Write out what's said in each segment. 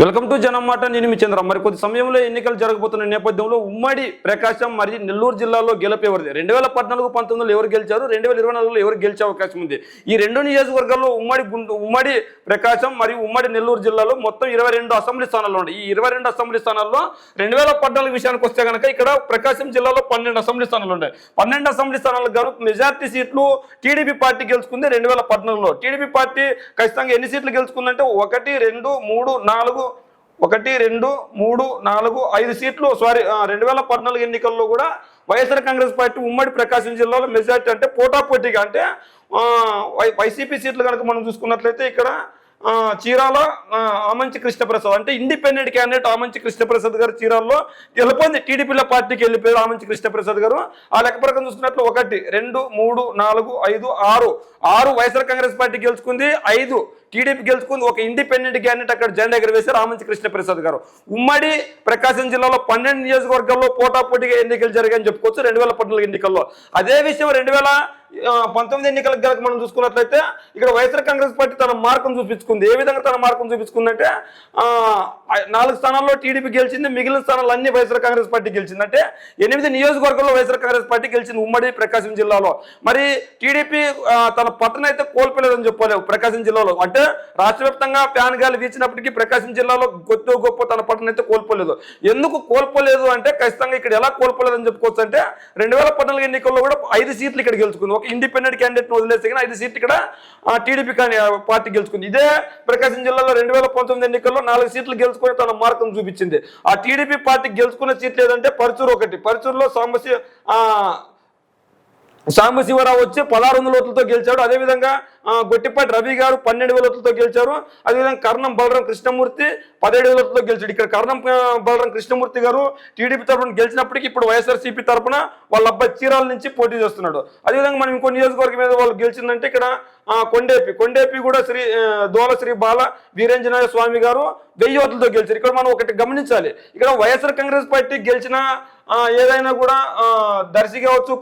Welcome to జనమాట నేను మీ చంద్ర. మరి కొద్ది సమయంలో ఎన్నికలు జరగబోతున్న నేపథ్యంలో ఉమ్మడి ప్రకాశం మరియు నెల్లూరు జిల్లాలో గెలపేవరిది రెండు వేల పద్నాలుగు పంతొమ్మిదిలో ఎవరు గెలిచారు? రెండు వేల ఇరవై నాలుగులో ఎవరు గెలిచే అవకాశం ఉంది. ఈ రెండు నియోజకవర్గాల్లో ఉమ్మడి ఉమ్మడి ప్రకాశం మరియు ఉమ్మడి నెల్లూరు జిల్లాలో మొత్తం ఇరవై రెండు అసెంబ్లీ స్థానాలు ఉన్నాయి. ఈ ఇరవై రెండు అసెంబ్లీ స్థానాల్లో రెండు వేల పద్నాలుగు విషయానికి వస్తే కనుక ఇక్కడ ప్రకాశం జిల్లాలో పన్నెండు అసెంబ్లీ స్థానాలు ఉన్నాయి. పన్నెండు అసెంబ్లీ స్థానాలకు గాను మెజార్టీ సీట్లు టీడీపీ పార్టీ గెలుచుకుంది రెండు వేల పద్నాలుగులో. టీడీపీ పార్టీ ఖచ్చితంగా ఎన్ని సీట్లు గెలుచుకుందంటే ఒకటి రెండు మూడు నాలుగు ఒకటి రెండు మూడు నాలుగు ఐదు సీట్లు. సారీ రెండు వేల పద్నాలుగు ఎన్నికల్లో కూడా వైఎస్ఆర్ కాంగ్రెస్ పార్టీ ఉమ్మడి ప్రకాశం జిల్లాలో మెజార్టీ అంటే పోటాపోటీగా అంటే వై- వైసీపీ సీట్లు కనుక మనం చూసుకున్నట్లయితే ఇక్కడ చీరాల ఆమంచి కృష్ణప్రసాద్ అంటే ఇండిపెండెంట్ క్యాండిడేట్ ఆమంచి కృష్ణప్రసాద్ గారు చీరాల్లో గెలుపొంది టీడీపీల పార్టీకి వెళ్ళిపోయారు ఆమంచి కృష్ణప్రసాద్ గారు. ఆ లెక్క ప్రకారం చూసుకున్నట్లు ఒకటి రెండు మూడు నాలుగు ఐదు ఆరు. ఆరు వైఎస్ఆర్ కాంగ్రెస్ పార్టీ గెలుచుకుంది ఐదు టీడీపీ గెలుచుకుంది. ఒక ఇండిపెండెంట్ క్యాండిడేట్ అక్కడ జెండా ఎగరవేశారు ఆమంచి కృష్ణప్రసాద్ గారు. ఉమ్మడి ప్రకాశం జిల్లాలో పన్నెండు నియోజకవర్గాల్లో పోటాపోటీగా ఎన్నికలు జరిగాయని చెప్పుకోవచ్చు. రెండు వేల పద్నాలుగు ఎన్నికల్లో. అదే విషయం రెండు వేల పంతొమ్మిది ఎన్నికలకు కనుక మనం చూసుకున్నట్లయితే ఇక్కడ వైఎస్ఆర్ కాంగ్రెస్ పార్టీ తన మార్గం చూపించుకుంది. ఏ విధంగా తన మార్గం చూపించుకుందంటే నాలుగు స్థానాల్లో టీడీపీ గెలిచింది మిగిలిన స్థానాలు అన్ని వైఎస్ఆర్ కాంగ్రెస్ పార్టీ గెలిచింది అంటే ఎనిమిది నియోజకవర్గంలో వైఎస్ఆర్ కాంగ్రెస్ పార్టీ గెలిచింది ఉమ్మడి ప్రకాశం జిల్లాలో. మరి టీడీపీ తన పట్టణ అయితే కోల్పోలేదని చెప్పలేదు ప్రకాశం జిల్లాలో. అంటే రాష్ట్ర వ్యాప్తంగా ఫ్యాన్ గాలి వీచినప్పటికీ ప్రకాశం జిల్లాలో గొప్ప గొప్ప తన పట్టణ అయితే కోల్పోలేదు. ఎందుకు కోల్పోలేదు అంటే ఖచ్చితంగా ఇక్కడ ఎలా కోల్పోలేదని చెప్పుకోవచ్చు అంటే రెండు వేల పద్నాలుగు ఎన్నికల్లో కూడా ఐదు సీట్లు ఇక్కడ గెలుచుకుంది. ఒక ఇండిపెండెంట్ క్యాండిడేట్ వదిలేస్తే కానీ ఐదు సీట్లు ఇక్కడ టీడీపీ పార్టీ గెలుచుకుంది. ఇదే ప్రకాశం జిల్లాలో రెండు వేల పంతొమ్మిది ఎన్నికల్లో నాలుగు సీట్లు గెలుచుకొని తన మార్గం చూపించింది. ఆ టీడీపీ పార్టీ గెలుచుకున్న సీట్లు ఏదంటే పరుచూరు ఒకటి. పరుచూరులో సాంబశి సాంబశివరావు వచ్చి పదహారు వందల ఓట్లతో గెలిచాడు. అదేవిధంగా గొట్టిపాటి రవి గారు పన్నెండు వేల ఓట్లతో గెలిచారు. అదేవిధంగా కర్ణం బలరాం కృష్ణమూర్తి పదిహేడు వేల ఓట్లతో గెలిచాడు. ఇక్కడ కర్ణం బలరాం కృష్ణమూర్తి గారు టీడీపీ తరఫున గెలిచినప్పటికీ ఇప్పుడు వైఎస్ఆర్సీపీ తరఫున వాళ్ళ అబ్బాయి చీరాల నుంచి పోటీ చేస్తున్నాడు. అదేవిధంగా మనం ఇంకో నియోజకవర్గం మీద వాళ్ళు గెలిచిందంటే ఇక్కడ ఆ, కొండేపి. కొండేపి కూడా శ్రీ దోల శ్రీ బాల వీరేంజనేయ స్వామి గారు వెయ్యి ఓట్లతో గెలిచారు. ఇక్కడ మనం ఒకటి గమనించాలి. ఇక్కడ వైఎస్ఆర్ కాంగ్రెస్ పార్టీ గెలిచిన ఏదైనా కూడా దర్శి కావచ్చు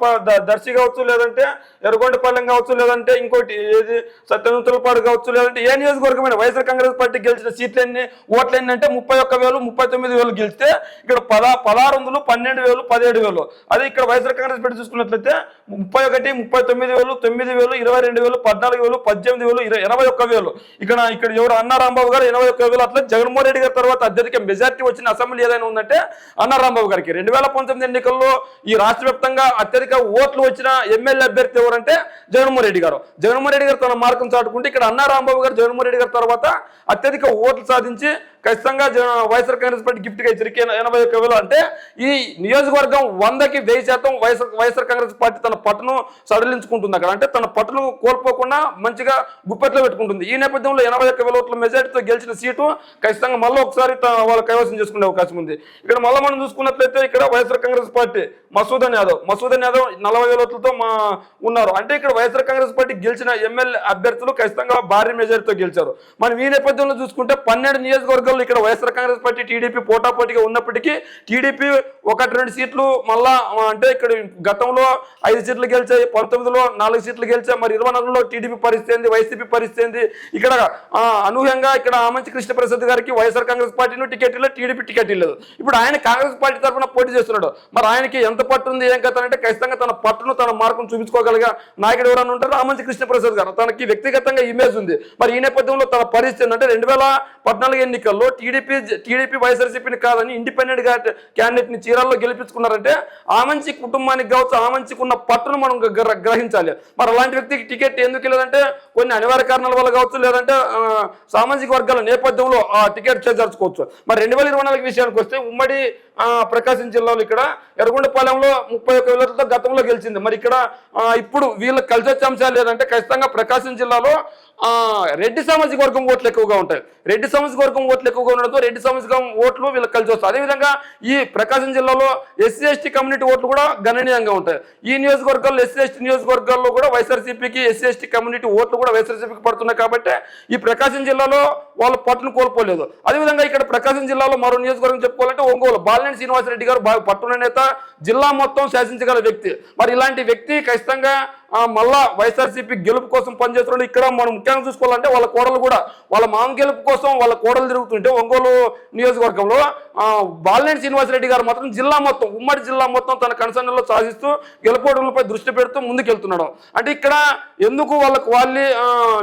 దర్శి కావచ్చు లేదంటే ఎర్రగొండపాలెం కావచ్చు లేదంటే ఇంకోటి ఏది సత్యనంతులపాడు కావచ్చు లేదంటే ఏ నియోజకవర్గమైన వైఎస్ఆర్ కాంగ్రెస్ పార్టీ గెలిచిన సీట్లు ఎన్ని ఓట్లు ఎన్ని అంటే ముప్పై ఒక్క వేలు ముప్పై తొమ్మిది వేలు గెలిస్తే ఇక్కడ పద పదహారు వందలు పన్నెండు వేలు పదిహేడు వేలు. అదే ఇక్కడ వైఎస్ఆర్ కాంగ్రెస్ పార్టీ చూసుకున్నట్లయితే ముప్పై ఒకటి ముప్పై తొమ్మిది వేలు తొమ్మిది వేలు ఇరవై రెండు వేలు పద్నాలుగు వేలు పద్దెనిమిది వేలు ఇరవై ఒక్క వేలు. ఇక్కడ ఇక్కడ ఎవరు అన్నా రాంబాబు గారు ఇరవై ఒక్క వేలు అట్లా జగన్మోహన్ రెడ్డి గారి తర్వాత అత్యధిక మెజార్టీ వచ్చిన అసెంబ్లీ ఏదైనా ఉందంటే అన్నా రాంబాబు గారికి. రెండు వేల పంతొమ్మిది ఎన్నికల్లో ఈ రాష్ట్ర వ్యాప్తంగా అత్యధిక ఓట్లు వచ్చిన ఎమ్మెల్యే అభ్యర్థి ఎవరంటే జగన్మోహన్ రెడ్డి గారు. జగన్మోహన్ రెడ్డి గారు తన మార్గం చాటుకుంటే ఇక్కడ అన్నారాంబాబు గారు జగన్మోహన్ రెడ్డి గారి తర్వాత అత్యధిక ఓట్లు సాధించి ఖచ్చితంగా వైఎస్ఆర్ కాంగ్రెస్ పార్టీ గిఫ్ట్గా ఇచ్చారు ఎనభై ఒక్క వేలు అంటే ఈ నియోజకవర్గం వందకి వెయ్యి శాతం వైఎస్ఆర్ వైఎస్ఆర్ కాంగ్రెస్ పార్టీ తన పట్టును సడలించుకుంటుంది అక్కడ. అంటే తన పట్టును కోల్పోకుండా మంచిగా గుప్పెట్లో పెట్టుకుంటుంది. ఈ నేపథ్యంలో ఎనభై ఒక్క వేల ఓట్ల మెజార్టీతో గెలిచిన సీటు ఖచ్చితంగా మళ్ళీ ఒకసారి వాళ్ళు కైవసం చేసుకునే అవకాశం ఉంది. ఇక్కడ మళ్ళీ మనం చూసుకున్నట్లయితే ఇక్కడ వైఎస్ఆర్ కాంగ్రెస్ పార్టీ మసూదన్ యాదవ్ మసూదన్ యాదవ్ నలభై వేల ఓట్లతో మా ఉన్నారు. అంటే ఇక్కడ వైఎస్ఆర్ కాంగ్రెస్ పార్టీ గెలిచిన ఎమ్మెల్యే అభ్యర్థులు ఖచ్చితంగా భారీ మెజార్టీతో గెలిచారు. మనం ఈ నేపథ్యంలో చూసుకుంటే పన్నెండు నియోజకవర్గాల్లో ఇక్కడ వైఎస్ఆర్ కాంగ్రెస్ పార్టీ టీడీపీ పోటాపోటీగా ఉన్నప్పటికీ టీడీపీ ఒకటి రెండు సీట్లు మళ్ళా అంటే ఇక్కడ గతంలో ఐదు సీట్లు గెలిచాయి పంతొమ్మిదిలో నాలుగు సీట్లు గెలిచాయి మరి ఇరవై నాలుగులో టీడీపీ పరిస్థితి ఏంది వైసీపీ పరిస్థితి ఏంది? ఇక్కడ అనూహ్యంగా ఇక్కడ ఆమంచి కృష్ణప్రసాద్ గారికి వైఎస్ఆర్ కాంగ్రెస్ పార్టీను టికెట్ ఇవ్వలేదు టీడీపీ టికెట్ ఇవ్వలేదు. ఇప్పుడు ఆయన కాంగ్రెస్ పార్టీ తరఫున పోటీ చేస్తున్నాడు. మరి ఆయనకి ఎంత పట్టు ఉంది ఏం కథ అంటే ఖచ్చితంగా తన పట్టును తన మార్కును చూపించుకోగలిగా నాయకుడు ఎవరైనా ఉంటారు? ఆమంచి కృష్ణప్రసాద్ గారు. తనకి వ్యక్తిగతంగా ఇమేజ్ ఉంది. మరి ఈ నేపథ్యంలో తన పరిస్థితి ఏంటంటే రెండు వేల పద్నాలుగు ఎన్నికల్లో టీడీపీ టీడీపీ వైఎస్ఆర్సీపీని కాదని ఇండిపెండెంట్గా క్యాండిడేట్ని చీరాల్లో గెలిపించుకున్నారంటే ఆమంచి కుటుంబానికి కావచ్చు ఆ మంచికి ఉన్న పట్టును మనం గ్రహించాలి. మరి అలాంటి వ్యక్తికి టికెట్ ఎందుకు లేదంటే కొన్ని అనివార్య కారణాల వల్ల కావచ్చు లేదంటే సామాజిక వర్గాల నేపథ్యంలో ఆ టికెట్ చేజార్చుకోవచ్చు. మరి రెండు వేల ఇరవై నాలుగు విషయానికి వస్తే ఉమ్మడి ప్రకాశం జిల్లాలో ఇక్కడ ఎర్రగొండపాలెంలో ముప్పై ఒక్క వేలతో గతంలో గెలిచింది. మరి ఇక్కడ ఇప్పుడు వీళ్ళకి కలిసి వచ్చే అంశాలు లేదంటే ఖచ్చితంగా ప్రకాశం జిల్లాలో రెడ్డి సామాజిక వర్గం ఓట్లు ఎక్కువగా ఉంటాయి. రెడ్డి సామాజిక వర్గం ఓట్లు ఎక్కువగా ఉండడంతో రెడ్డి సామాజిక ఓట్లు వీళ్ళకి కలిసి వస్తాయి. అదేవిధంగా ఈ ప్రకాశం జిల్లాలో ఎస్సీ ఎస్టీ కమ్యూనిటీ ఓట్లు కూడా గణనీయంగా ఉంటాయి. ఈ నియోజకవర్గాల్లో ఎస్సీ ఎస్టీ నియోజకవర్గాల్లో కూడా వైఎస్ఆర్సీపీకి ఎస్సీ ఎస్టీ కమ్యూనిటీ ఓట్లు కూడా వైఎస్ఆర్సీపీకి పడుతున్నాయి కాబట్టి ఈ ప్రకాశం జిల్లాలో వాళ్ళు పట్టును కోల్పోలేదు. అదేవిధంగా ఇక్కడ ప్రకాశం జిల్లాలో మరో నియోజకవర్గం చెప్పుకోవాలంటే ఒంగోలు. బాలినేని శ్రీనివాసరెడ్డి గారు బాగా పట్టున నేత జిల్లా మొత్తం శాసించగల వ్యక్తి. మరి ఇలాంటి వ్యక్తి ఖచ్చితంగా మళ్ళా వైఎస్ఆర్సీపీ గెలుపు కోసం పనిచేస్తున్నాడు ఇక్కడ మనం ముఖ్యంగా చూసుకోవాలంటే వాళ్ళ కోడలు కూడా వాళ్ళ మామ గెలుపు కోసం వాళ్ళ కోడలు తిరుగుతుంటే ఒంగోలు నియోజకవర్గంలో బాలినేని శ్రీనివాసరెడ్డి గారు మాత్రం జిల్లా మొత్తం ఉమ్మడి జిల్లా మొత్తం తన కన్సర్న్లో సాధిస్తూ గెలుపోవడంపై దృష్టి పెడుతూ ముందుకెళ్తున్నాడు. అంటే ఇక్కడ ఎందుకు వాళ్ళకు వాళ్ళ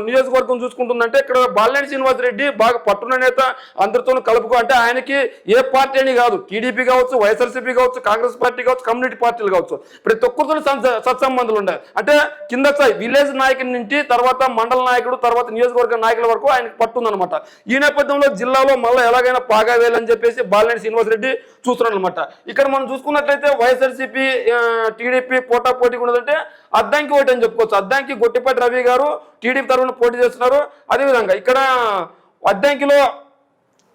నియోజకవర్గం చూసుకుంటుందంటే ఇక్కడ బాలినేని శ్రీనివాసరెడ్డి బాగా పట్టున నేత అందరితోనూ కలుపుకో అంటే ఆయనకి ఏ పార్టీ అని కాదు. టీడీపీ కావచ్చు వైఎస్ఆర్సీపీ కావచ్చు కాంగ్రెస్ పార్టీ కావచ్చు కమ్యూనిటీ పార్టీలు కావచ్చు. ప్రతి ఒక్కరితో సత్సంబంధాలు ఉన్నాయి అంటే కింద స్థాయి విలేజ్ నాయకుడి నుంచి తర్వాత మండల నాయకుడు తర్వాత నియోజకవర్గ నాయకుల వరకు ఆయనకు పట్టుందన్నమాట. ఈ నేపథ్యంలో జిల్లాలో మళ్ళీ ఎలాగైనా పాగా వేయాలని చెప్పేసి బాలినేని శ్రీనివాసరెడ్డి చూస్తున్నాడు అనమాట ఇక్కడ మనం చూసుకున్నట్లయితే వైఎస్ఆర్సీపీ టీడీపీ పోటా పోటీ ఉన్నదంటే అద్దంకి ఒకటి అని చెప్పుకోవచ్చు. అద్దంకి గొట్టిపాటి రవి గారు టీడీపీ తరఫున పోటీ చేస్తున్నారు. అదేవిధంగా ఇక్కడ అద్దంకిలో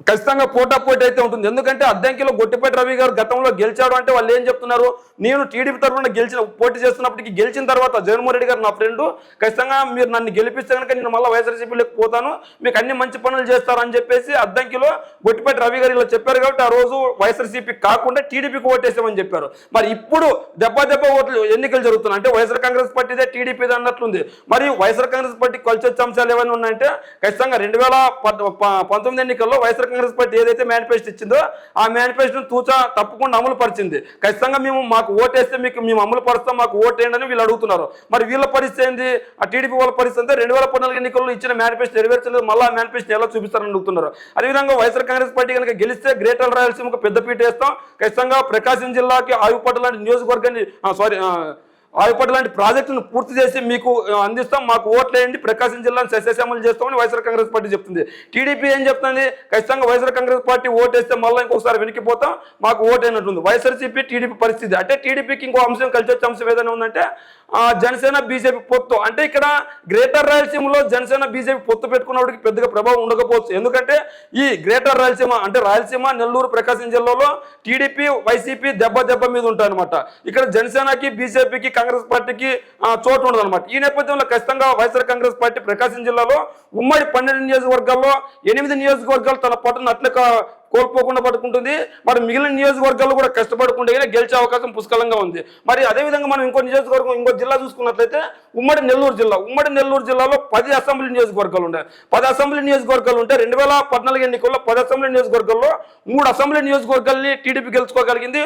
ఖచ్చితంగా పోటాపోటీ అయితే ఉంటుంది. ఎందుకంటే అద్దంకిలో గొట్టిపేట రవి గారు గతంలో గెలిచాడు అంటే వాళ్ళు ఏం చెప్తున్నారు? నేను టీడీపీ తరఫున గెలిచిన పోటీ చేస్తున్నప్పటికీ గెలిచిన తర్వాత జగన్మోహన్ రెడ్డి గారు నా ఫ్రెండ్. ఖచ్చితంగా మీరు నన్ను గెలిపిస్తే కనుక నేను మళ్ళీ వైఎస్ఆర్సీపీలోకి పోతాను. మీకు అన్ని మంచి పనులు చేస్తారని చెప్పేసి అద్దంకిలో గొట్టిపేట రవి గారు ఇలా చెప్పారు కాబట్టి ఆ రోజు వైఎస్ఆర్సీపీ కాకుండా టీడీపీకి ఓటేసామని చెప్పారు. మరి ఇప్పుడు దెబ్బ దెబ్బ ఓట్లు ఎన్నికలు జరుగుతున్నాయి. అంటే వైఎస్ఆర్ కాంగ్రెస్ పార్టీదే టీడీపీదే అన్నట్లుంది. మరి వైఎస్ఆర్ కాంగ్రెస్ పార్టీ కలిసి అంశాలు ఏమైనా ఉన్నాయంటే ఖచ్చితంగా రెండు వేల పద్- ప- పంతొమ్మిది ఎన్నికల్లో వైఎస్ఆర్ కాంగ్రెస్ పార్టీ ఏదైతే మేనిఫెస్టో ఇచ్చిందో ఆ మేనిఫెస్టోను తూచా తప్పకుండా అమలు పరిచింది. ఖచ్చితంగా మేము మాకు ఓటేస్తే మీకు మేము అమలు పరుస్తాం మాకు ఓటేయండి అని వీళ్ళు అడుగుతున్నారు. మరి వీళ్ళ పరిస్థితి ఏంది? ఆ టీడీపీ వాళ్ళ పరిస్థితి అంటే రెండు వేల పద్నాలుగు ఎన్నికల్లో ఇచ్చిన మేనిఫెస్టో నెరవేర్చలేదు మళ్ళీ ఆ మేనిఫెస్టో ఎలా చూపిస్తారని అడుగుతున్నారు. అదేవిధంగా వైఎస్ఆర్ కాంగ్రెస్ పార్టీ కనుక గెలిస్తే గ్రేటర్ రాయలసీమకు పెద్దపీట వేస్తాం. ఖచ్చితంగా ప్రకాశం జిల్లాకి ఆయుపట్ల లాంటి నియోజకవర్గాన్ని సారీ ఆయుపట్ల లాంటి ప్రాజెక్టును పూర్తి చేసి మీకు అందిస్తాం. మాకు ఓట్లేయండి ప్రకాశం జిల్లాను సస్యశ్యామలు చేస్తామని వైఎస్ఆర్ కాంగ్రెస్ పార్టీ చెప్తుంది. టీడీపీ ఏం చెప్తుంది? ఖచ్చితంగా వైఎస్ఆర్ కాంగ్రెస్ పార్టీ ఓటేస్తే మళ్ళీ ఇంకొకసారి వెనక్కిపోతాం మాకు ఓటైనట్టుంది వైఎస్ఆర్సీపీ టీడీపీ పరిస్థితి. అంటే టీడీపీకి ఇంకో అంశం కలిసి వచ్చే అంశం ఏదైనా ఉందంటే జనసేన బీజేపీ పొత్తు. అంటే ఇక్కడ గ్రేటర్ రాయలసీమలో జనసేన బీజేపీ పొత్తు పెట్టుకున్నప్పటికి పెద్దగా ప్రభావం ఉండకపోవచ్చు. ఎందుకంటే ఈ గ్రేటర్ రాయలసీమ అంటే రాయలసీమ నెల్లూరు ప్రకాశం జిల్లాలో టీడీపీ వైసీపీ దెబ్బ దెబ్బ మీద ఉంటాయన్నమాట. ఇక్కడ జనసేనకి బీజేపీకి కాంగ్రెస్ పార్టీకి ఆ, చోటు ఉండదు అనమాట ఈ నేపథ్యంలో ఖచ్చితంగా వైఎస్ఆర్ కాంగ్రెస్ పార్టీ ప్రకాశం జిల్లాలో ఉమ్మడి పన్నెండు నియోజకవర్గాల్లో ఎనిమిది నియోజకవర్గాలు తన పట్టును అట్లే కోల్పోకుండా పట్టుకుంటుంది మరి మిగిలిన నియోజకవర్గాలు కూడా కష్టపడకుండా గెలిచే అవకాశం పుష్కలంగా ఉంది. మరి అదేవిధంగా మనం ఇంకో నియోజకవర్గం ఇంకో జిల్లా చూసుకున్నట్లయితే ఉమ్మడి నెల్లూరు జిల్లా. ఉమ్మడి నెల్లూరు జిల్లాలో పది అసెంబ్లీ నియోజకవర్గాలు ఉన్నాయి. పది అసెంబ్లీ నియోజకవర్గాలు ఉంటే రెండు వేల పద్నాలుగు ఎన్నికల్లో పది అసెంబ్లీ నియోజకవర్గాల్లో మూడు అసెంబ్లీ నియోజకవర్గాల్ని టీడీపీ గెలుచుకోగలిగింది.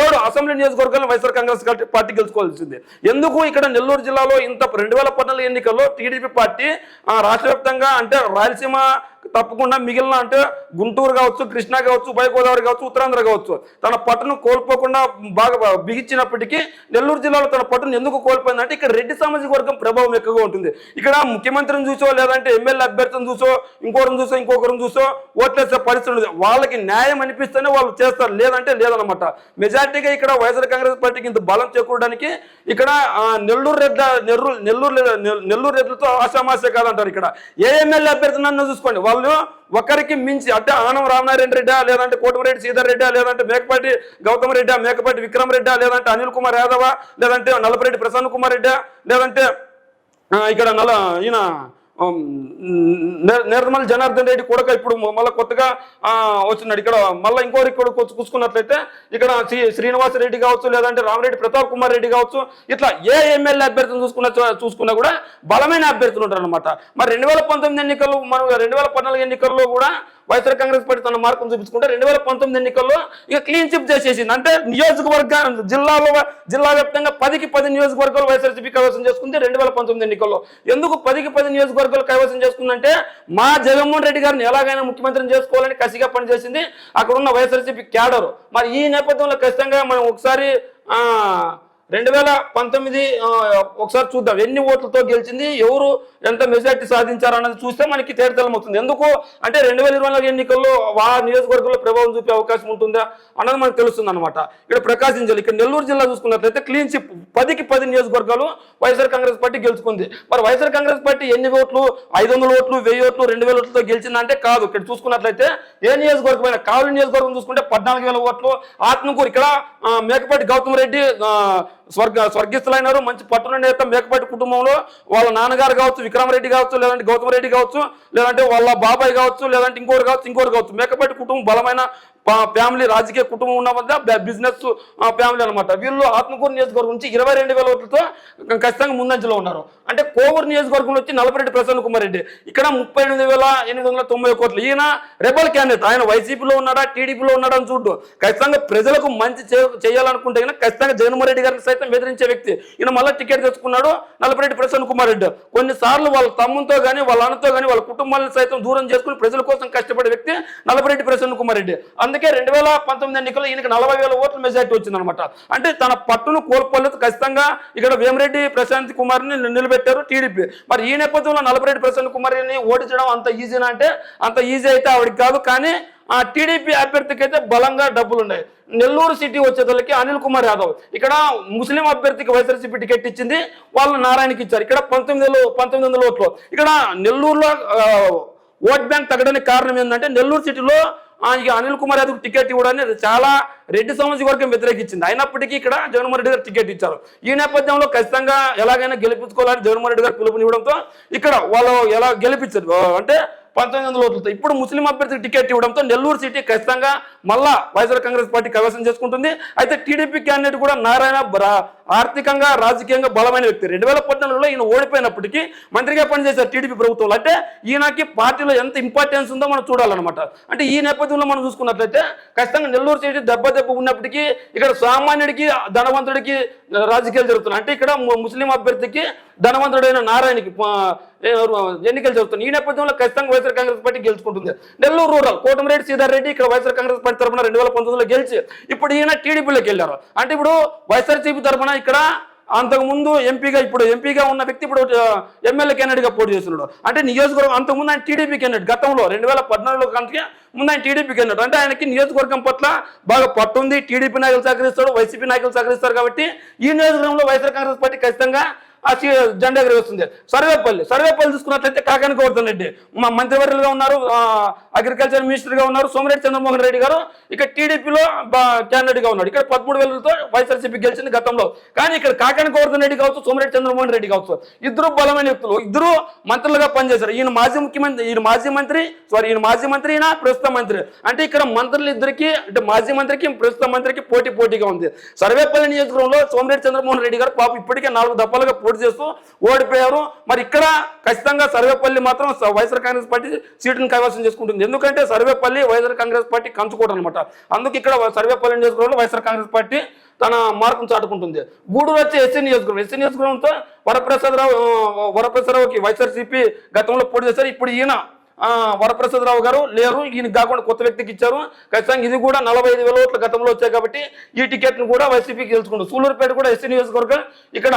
ఏడు అసెంబ్లీ నియోజకవర్గాలను వైఎస్ఆర్ కాంగ్రెస్ పార్టీ గెలుచుకోవాల్సింది. ఎందుకు ఇక్కడ నెల్లూరు జిల్లాలో ఇంత రెండు వేల పద్నాలుగు ఎన్నికల్లో టీడీపీ పార్టీ ఆ, రాష్ట్ర అంటే రాయలసీమ తప్పకుండా మిగిలిన అంటే గుంటూరు కావచ్చు కృష్ణా కావచ్చు ఉభయ గోదావరి కావచ్చు ఉత్తరాంధ్ర కావచ్చు తన పట్టును కోల్పోకుండా బాగా బిగించినప్పటికీ నెల్లూరు జిల్లాలో తన పట్టును ఎందుకు కోల్పోయిందంటే ఇక్కడ రెడ్డి సామాజిక వర్గం ప్రభావం ఎక్కువగా ఉంటుంది. ఇక్కడ ముఖ్యమంత్రిని చూసో లేదంటే ఎమ్మెల్యే అభ్యర్థిని చూసో ఇంకొకరిని చూసో ఇంకొకరిని చూసో ఓట్లేసే పరిస్థితి వాళ్ళకి న్యాయం అనిపిస్తేనే వాళ్ళు చేస్తారు లేదంటే లేదనమాట మెజార్టీగా ఇక్కడ వైఎస్ఆర్ కాంగ్రెస్ పార్టీకి ఇంత బలం చేకూడడానికి ఇక్కడ నెల్లూరు రెడ్ల నెల్లూరు నెల్లూరు నెల్లూరు రెడ్లతో ఆశామాసే కాదంటారు ఇక్కడ. ఏ ఎమ్మెల్యే అభ్యర్థి నన్ను చూసుకోండి. వాళ్ళు ఒకరికి మించి అంటే ఆనం రామనారాయణ రెడ్డా లేదంటే కోటమిరెడ్డి సీధర్ రెడ్డా లేదంటే మేకపాటి గౌతమ్ రెడ్డా మేకపాటి విక్రమ్ రెడ్డా లేదంటే అనిల్ కుమార్ యాదవ లేదంటే నల్లపరెడ్డి ప్రసన్న కుమార్ రెడ్డా లేదంటే ఇక్కడ నల్ల ఈయన నిర్మల్ జనార్దన్ రెడ్డి కూడా ఇప్పుడు మళ్ళీ కొత్తగా వచ్చినాడు. ఇక్కడ మళ్ళీ ఇంకోటి ఇక్కడ కూర్చుకున్నట్లయితే ఇక్కడ శ్రీ శ్రీనివాస రెడ్డి కావచ్చు లేదంటే రామరెడ్డి ప్రతాప్ కుమార్ రెడ్డి కావచ్చు ఇట్లా ఏ ఎమ్మెల్యే అభ్యర్థులు చూసుకున్న చూసుకున్నా కూడా బలమైన అభ్యర్థులు ఉంటారు అనమాట మరి రెండు వేల పంతొమ్మిది ఎన్నికలు మనం రెండు వేల పద్నాలుగు ఎన్నికల్లో కూడా వైఎస్ఆర్ కాంగ్రెస్ పార్టీ తన మార్గం చూపించుకుంటే రెండు వేల పంతొమ్మిది ఎన్నికల్లో ఇక క్లీన్ చిప్ చేసేసింది. అంటే నియోజకవర్గ జిల్లాలో జిల్లా వ్యాప్తంగా పదికి పది నియోజకవర్గాలు వైఎస్ఆర్సీపీ కైవసం చేసుకుంది రెండు వేల పంతొమ్మిది ఎన్నికల్లో. ఎందుకు పదికి పది నియోజకవర్గాలు కైవసం చేసుకుందంటే మా జగన్మోహన్ రెడ్డి గారిని ఎలాగైనా ముఖ్యమంత్రిని చేసుకోవాలని కసిగా పనిచేసింది అక్కడ ఉన్న వైఎస్ఆర్సీపీ క్యాడర్. మరి ఈ నేపథ్యంలో ఖచ్చితంగా మనం ఒకసారి ఆ, రెండు వేల పంతొమ్మిది ఒకసారి చూద్దాం. ఎన్ని ఓట్లతో గెలిచింది ఎవరు ఎంత మెజార్టీ సాధించారు అన్నది చూస్తే మనకి తేటతెల్లం అవుతుంది ఎందుకు? అంటే రెండు వేల ఇరవై నాలుగు ఎన్నికల్లో ఆ నియోజకవర్గంలో ప్రభావం చూపే అవకాశం ఉంటుందా అన్నది మనకు తెలుస్తుంది అనమాట ఇక్కడ ప్రకాశం జిల్లా ఇక్కడ నెల్లూరు జిల్లా చూసుకున్నట్లయితే క్లీన్ చిప్ పదికి పది నియోజకవర్గాలు వైఎస్ఆర్ కాంగ్రెస్ పార్టీ గెలుచుకుంది. మరి వైఎస్ఆర్ కాంగ్రెస్ పార్టీ ఎన్ని ఓట్లు? ఐదు వందల ఓట్లు వెయ్యి ఓట్లు రెండు వేల ఓట్లతో గెలిచిందంటే కాదు. ఇక్కడ చూసుకున్నట్లయితే ఏ నియోజకవర్గమైన కావలి నియోజకవర్గం చూసుకుంటే పద్నాలుగు వేల ఓట్లు ఆత్మకూరు ఇక్కడ మేకపాటి గౌతమ్ రెడ్డి స్వర్గ స్వర్గస్థులైనారు మంచి పట్టున నేత మేకపాటి కుటుంబంలో వాళ్ళ నాన్నగారు కావచ్చు విక్రమరెడ్డి కావచ్చు లేదంటే గౌతమ్ రెడ్డి కావచ్చు లేదంటే వాళ్ళ బాబాయ్ కావచ్చు లేదంటే ఇంకోరు కావచ్చు ఇంకోరు కావచ్చు. మేకపాటి కుటుంబం బలమైన ఫ్యామిలీ రాజకీయ కుటుంబం ఉన్న వద్ద బిజినెస్ ఆ, ఫ్యామిలీ అనమాట వీళ్ళు ఆత్మకూరు నియోజకవర్గం నుంచి ఇరవై రెండు వేల ఓట్లతో ఖచ్చితంగా ముందంజలో ఉన్నారు. అంటే కోవూరు నియోజకవర్గంలో వచ్చి నలభై ప్రసన్న కుమార్ రెడ్డి. ఇక్కడ ముప్పై ఎనిమిది వేల ఎనిమిది వందల తొంభై కోట్లు ఈయన రెబల్ క్యాండిడేట్ ఆయన వైసీపీలో ఉన్నాడా టీడీపీలో ఉన్నాడా అని చూడు ఖచ్చితంగా ప్రజలకు మంచి చే- చేయాలనుకుంటే కనుక ఖచ్చితంగా జగన్మోహన్ రెడ్డి గారిని సైతం బెదిరించే వ్యక్తి. ఈయన మళ్ళీ టికెట్ తెచ్చుకున్నాడు నలపరెడ్డి ప్రసన్న కుమార్ రెడ్డి. కొన్నిసార్లు వాళ్ళ తమ్ముతో కానీ వాళ్ళ అన్నతో కానీ వాళ్ళ కుటుంబాలను సైతం దూరం చేసుకుని ప్రజల కోసం కష్టపడే వ్యక్తి నలపరెడ్డి ప్రసన్న కుమార్ రెడ్డి. అందుకే రెండు వేల పంతొమ్మిది ఎన్నికల్లో ఈయనకి నలభై వేల ఓట్ల మెజార్టీ వచ్చిందనమాట అంటే తన పట్టును కోల్పోలేదు. ఖచ్చితంగా ఇక్కడ వేమిరెడ్డి ప్రశాంత్ కుమార్ని నిలబెట్టారు టీడీపీ. మరి ఈ నేపథ్యంలో నలపరెడ్డి ప్రశాంత్ కుమార్ని ఓడించడం అంత ఈజీనా అంటే? అంత ఈజీ అయితే ఆవిడకి కాదు. కానీ ఆ టీడీపీ అభ్యర్థికి అయితే బలంగా డబ్బులు ఉన్నాయి. నెల్లూరు సిటీ వచ్చేతలకి అనిల్ కుమార్ యాదవ్. ఇక్కడ ముస్లిం అభ్యర్థికి వైఎస్ఆర్సీపీ టికెట్ ఇచ్చింది. వాళ్ళు నారాయణకి ఇచ్చారు. ఇక్కడ పంతొమ్మిది పంతొమ్మిది వందల ఓట్లు. ఇక్కడ నెల్లూరులో ఓట్ బ్యాంక్ తగ్గడానికి కారణం ఏంటంటే నెల్లూరు సిటీలో ఆయనకి అనిల్ కుమార్ యాదవ్ టికెట్ ఇవ్వడానికి చాలా రెడ్డి సామాజిక వర్గం వ్యతిరేకించింది. అయినప్పటికీ ఇక్కడ జగన్మోహన్ రెడ్డి గారు టికెట్ ఇచ్చారు. ఈ నేపథ్యంలో ఖచ్చితంగా ఎలాగైనా గెలిపించుకోవాలని జగన్మోహన్ రెడ్డి గారు పిలుపునివ్వడంతో ఇక్కడ వాళ్ళు ఎలా గెలిపించారు? అంటే పంతొమ్మిది వందల ఓట్లతో. ఇప్పుడు ముస్లిం అభ్యర్థికి టికెట్ ఇవ్వడంతో నెల్లూరు సిటీ ఖచ్చితంగా మళ్ళా వైఎస్ఆర్ కాంగ్రెస్ పార్టీ కైవసం చేసుకుంటుంది. అయితే టీడీపీ క్యాండిడేట్ కూడా నారాయణ ఆర్థికంగా రాజకీయంగా బలమైన వ్యక్తి. రెండు వేల పద్నాలుగులో ఈయన ఓడిపోయినప్పటికీ మంత్రిగా పనిచేశారు టీడీపీ ప్రభుత్వంలో. అంటే ఈయనకి పార్టీలో ఎంత ఇంపార్టెన్స్ ఉందో మనం చూడాలన్నమాట. అంటే ఈ నేపథ్యంలో మనం చూసుకున్నట్లయితే ఖచ్చితంగా నెల్లూరు సిటీ దెబ్బ దెబ్బ ఉన్నప్పటికీ ఇక్కడ సామాన్యుడికి ధనవంతుడికి రాజకీయాలు జరుగుతున్నాయి. అంటే ఇక్కడ ముస్లిం అభ్యర్థికి ధనవంతుడైన నారాయణకి ఎన్నికలు జరుగుతున్నాయి. ఈ నేపథ్యంలో ఖచ్చితంగా వైఎస్ఆర్ కాంగ్రెస్ పార్టీ గెలుచుకుంటుంది. నెల్లూరు రూరల్ కోటమిరెడ్డి సీతారెడ్డి రెడ్డి ఇక్కడ వైఎస్ఆర్ కాంగ్రెస్ పార్టీ తరఫున రెండు వేల పంతొమ్మిదిలో గెలిచి ఇప్పుడు ఈయన టీడీపీలోకి వెళ్ళారు. అంటే ఇప్పుడు వైఎస్ఆర్సీపీ తరఫున ఇక్కడ అంతకుముందు ఎంపీగా ఇప్పుడు ఎంపీగా ఉన్న వ్యక్తి ఇప్పుడు ఎమ్మెల్యే క్యాండిడేట్గా పోటీ చేస్తున్నాడు. అంటే నియోజకవర్గం అంతకుముందు ఆయన టీడీపీ క్యాండిడేట్ గతంలో రెండు వేల పద్నాలుగులో కంటే ముందు ఆయన టీడీపీ క్యాండిడేట్ అంటే ఆయనకి నియోజకవర్గం పట్ల బాగా పట్టుంది టీడీపీ నాయకులు సహకరిస్తాడు వైసీపీ నాయకులు సహకరిస్తారు కాబట్టి ఈ నియోజకవర్గంలో వైఎస్ఆర్ కాంగ్రెస్ పార్టీ ఖచ్చితంగా ఆ జెండా ఎగరవేస్తుంది. సర్వేపల్లి సర్వేపల్లి చూసుకున్నట్లయితే కాకాని గోవర్ధన్ రెడ్డి. మా మంత్రివర్యులుగా ఉన్నారు అగ్రికల్చర్ మినిస్టర్గా ఉన్నారు సోమిరెడ్డి చంద్రమోహన్ రెడ్డి గారు. ఇక్కడ టీడీపీలో క్యాండిడేట్గా ఉన్నారు ఇక్కడ పదమూడు వేలతో వైఎస్ఆర్సీపీ గెలిచింది గతంలో. కానీ ఇక్కడ కాకాని గోవర్ధన్ రెడ్డి కావచ్చు సోమిరెడ్డి చంద్రమోహన్ రెడ్డి కావచ్చు ఇద్దరు బలమైన వ్యక్తులు ఇద్దరు మంత్రులుగా పనిచేశారు. ఈయన మాజీ ముఖ్యమంత్రి ఈయన మాజీ మంత్రి సారీ ఈయన మాజీ మంత్రి ఈయన ప్రస్తుత మంత్రి. అంటే ఇక్కడ మంత్రులు ఇద్దరికి అంటే మాజీ మంత్రికి ప్రస్తుత మంత్రికి పోటీ పోటీగా ఉంది. సర్వేపల్లి నియోజకవర్గంలో సోమిరెడ్డి చంద్రమోహన్ రెడ్డి గారు పాపం ఇప్పటికే నాలుగు దఫాలుగా పోటీ చేస్తూ ఓడిపోయారు. మరి ఇక్కడ ఖచ్చితంగా సర్వేపల్లి మాత్రం వైఎస్ఆర్ కాంగ్రెస్ పార్టీ సీటును కైవసం చేసుకుంటుంది. ఎందుకంటే సర్వేపల్లి వైఎస్ఆర్ కాంగ్రెస్ పార్టీ కంచుకోవడం అనమాట అందుకు ఇక్కడ సర్వేపల్లి నియోజకవర్గంలో వైఎస్ఆర్ కాంగ్రెస్ పార్టీ తన మార్కును చాటుకుంటుంది. గూడూరు వచ్చి ఎస్సీ నియోజకవర్గం. ఎస్సీ నియోజకవర్గంతో వరప్రసాదరావు వరప్రసాదరావుకి వైఎస్ఆర్సీపీ గతంలో పోటీ చేశారు. ఇప్పుడు ఈయన వరప్రసాదరావు గారు లేరు. ఈయన కాకుండా కొత్త వ్యక్తికి ఇచ్చారు. ఖచ్చితంగా ఇది కూడా నలభై ఐదు వేల ఓట్ల గతంలో వచ్చాయి కాబట్టి ఈ టికెట్ను కూడా వైసీపీకి గెలుచుకుంటారు. సూలూరుపేట కూడా ఎస్సీ నియోజకవర్గం ఇక్కడ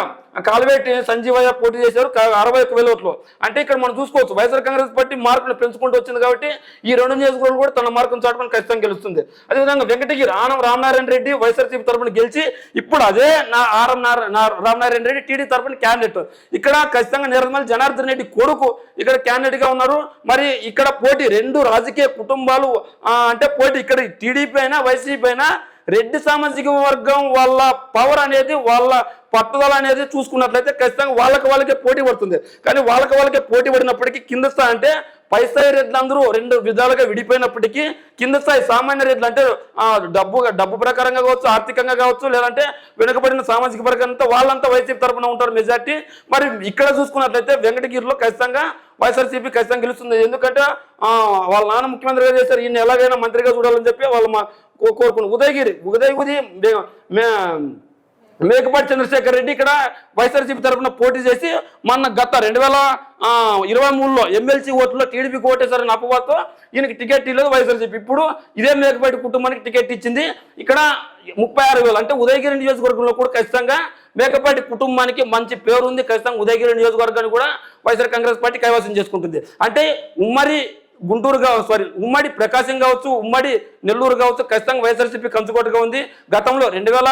కాలువేటి సంజీవయ్య పోటీ చేశారు. అరవై ఒక్క వేల ఓట్లు. అంటే ఇక్కడ మనం చూసుకోవచ్చు వైఎస్ఆర్ కాంగ్రెస్ పార్టీ మార్కులు పెంచుకుంటూ వచ్చింది కాబట్టి ఈ రెండు నియోజకవర్గాలు కూడా తన మార్కును చాటుకొని ఖచ్చితంగా గెలుస్తుంది. అదేవిధంగా వెంకటగిరి ఆనం రామనారాయణ రెడ్డి వైఎస్ఆర్సీపీ తరపున గెలిచి ఇప్పుడు అదే నా ఆరం రామనారాయణ రెడ్డి టీడీ తరపున క్యాండిడేట్. ఇక్కడ ఖచ్చితంగా నిర్మల్ జనార్దన్ రెడ్డి కొడుకు ఇక్కడ క్యాండిడేట్గా ఉన్నారు. మరి ఇక్కడ పోటీ రెండు రాజకీయ కుటుంబాలు అంటే పోటీ ఇక్కడ టీడీపీ అయినా వైసీపీ అయినా రెడ్డి సామాజిక వర్గం వాళ్ళ పవర్ అనేది వాళ్ళ పట్టుదల అనేది చూసుకున్నట్లయితే ఖచ్చితంగా వాళ్ళకి వాళ్ళకే పోటీ పడుతుంది. కానీ వాళ్ళకి వాళ్ళకే పోటీ పడినప్పటికీ కింద స్థాయి అంటే పై స్థాయి రెడ్లందరూ రెండు విధాలుగా విడిపోయినప్పటికీ కింద స్థాయి సామాన్య రెడ్లు అంటే డబ్బు డబ్బు ప్రకారంగా కావచ్చు ఆర్థికంగా కావచ్చు లేదంటే వెనుకబడిన సామాజిక వర్గంతో వాళ్ళంతా వైసీపీ తరఫున ఉంటారు మెజార్టీ. మరి ఇక్కడ చూసుకున్నట్లయితే వెంకటగిరిలో ఖచ్చితంగా వైఎస్ఆర్సీపీ ఖచ్చితంగా గెలుస్తుంది. ఎందుకంటే వాళ్ళ నాన్న ముఖ్యమంత్రిగా చేశారు. ఈయన ఎలాగైనా మంత్రిగా చూడాలని చెప్పి వాళ్ళు మా కోరుకున్నారు ఉదయగిరి ఉదయగిరి మే- మే- మేకపాటి చంద్రశేఖర్ రెడ్డి ఇక్కడ వైఎస్ఆర్సీపీ తరఫున పోటీ చేసి మొన్న గత రెండు వేల ఇరవై మూడులో ఎమ్మెల్సీ ఓట్లో టీడీపీకి ఓటేశారని అపవాతో ఈయనకి టికెట్ ఇవ్వలేదు వైఎస్ఆర్సీపీ. ఇప్పుడు ఇదే మేకపాటి కుటుంబానికి టికెట్ ఇచ్చింది. ఇక్కడ ముప్పై ఆరు అంటే ఉదయగిరి నియోజకవర్గంలో కూడా ఖచ్చితంగా మేకపాటి కుటుంబానికి మంచి పేరు ఉంది ఖచ్చితంగా ఉదయగిరి నియోజకవర్గాన్ని కూడా వైఎస్ఆర్ కాంగ్రెస్ పార్టీ కైవసం చేసుకుంటుంది. అంటే ఉమ్మడి గుంటూరు కావచ్చు సారీ ఉమ్మడి ప్రకాశం కావచ్చు ఉమ్మడి నెల్లూరు కావచ్చు ఖచ్చితంగా వైఎస్ఆర్సీపీ కంచుకోటగా ఉంది. గతంలో రెండు వేల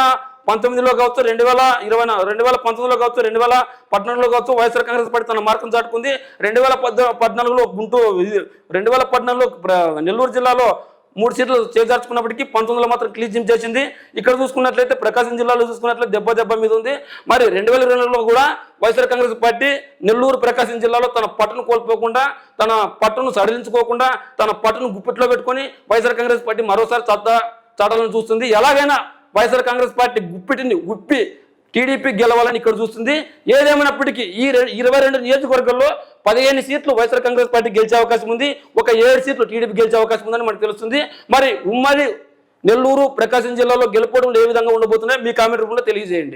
పంతొమ్మిదిలో కావచ్చు రెండు వేల ఇరవై రెండు వేల పంతొమ్మిదిలో కావచ్చు రెండు వేల పద్నాలుగులో కావచ్చు వైఎస్ఆర్ కాంగ్రెస్ పార్టీ తన మార్కును చాటుకుంది రెండు వేల పద్నా పద్నాలుగులో గుంటూరు రెండు వేల పద్నాలుగులో నెల్లూరు జిల్లాలో మూడు సీట్లు చేజార్చుకున్నప్పటికీ పంతొమ్మిదిలో మాత్రం క్లీన్ చేసింది. ఇక్కడ చూసుకున్నట్లయితే ప్రకాశం జిల్లాలో చూసుకున్నట్లయితే దెబ్బ దెబ్బ మీద ఉంది. మరి రెండు వేల రెండులో కూడా YSR Congress party Nellore Prakasam జిల్లాలో తన పట్టును కోల్పోకుండా తన పట్టును సడలించుకోకుండా తన పట్టును గుప్పిట్లో పెట్టుకొని వైఎస్ఆర్ కాంగ్రెస్ పార్టీ మరోసారి చట్ట చాటాలను చూస్తుంది. ఎలాగైనా వైఎస్ఆర్ కాంగ్రెస్ పార్టీ గుప్పిటిని గుప్పి టీడీపీ గెలవాలని ఇక్కడ చూస్తుంది. ఏదేమైనప్పటికీ ఈ ఇరవై రెండు నియోజకవర్గాల్లో పదిహేను సీట్లు వైఎస్ఆర్ కాంగ్రెస్ పార్టీ గెలిచే అవకాశం ఉంది. ఒక ఏడు సీట్లు టీడీపీ గెలిచే అవకాశం ఉందని మనకు తెలుస్తుంది. మరి ఉమ్మడి నెల్లూరు ప్రకాశం జిల్లాలో గెలుపోవడం ఏ విధంగా ఉండబోతున్నాయి మీ కామెంట్ రూపంలో తెలియజేయండి.